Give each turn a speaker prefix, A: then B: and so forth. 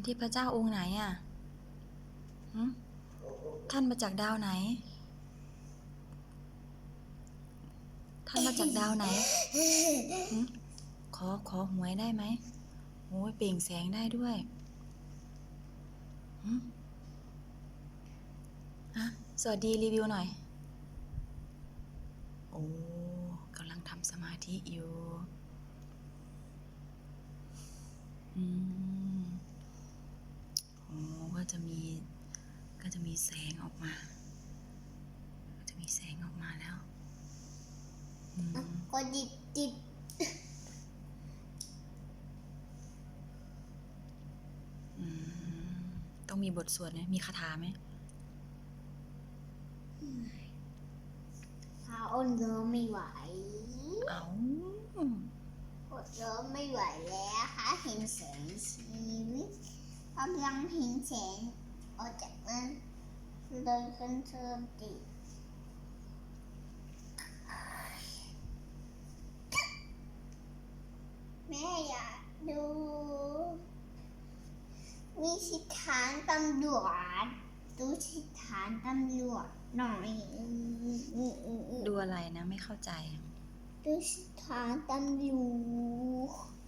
A: เป็นเทพเจ้าองค์ไหนอะท่านมาจากดาวไหน ท่านมาจากดาวไหน ขอขอหวยได้ไหมโอ้ยเปล่งแสงได้ด้วยหึอะสวัสดีรีวิวหน่อย โอ้กำลังทำสมาธิอยู่ จะมีก็จะมีแสงออกมา ก็จะมีแสงออกมาแล้วอืม
B: ก็ดิดดิด
A: อืมต้องมีบทสวดไหมมีคาถาไหม
B: พาอ้นเดินไม่ไหว
A: เอา
B: อดเดินไม่ไหวแล้วค่ะเห็นแสงชีวิต กำลังเห็นแสงออกจากนั้นเลยขึ้นเชิมติแม่อยากดูวิชิฐานตำรวจดูชิฐานตำรวจหน่อย
A: ดูอะไรนะไม่เข้าใจ
B: ดูสถานตำรวจ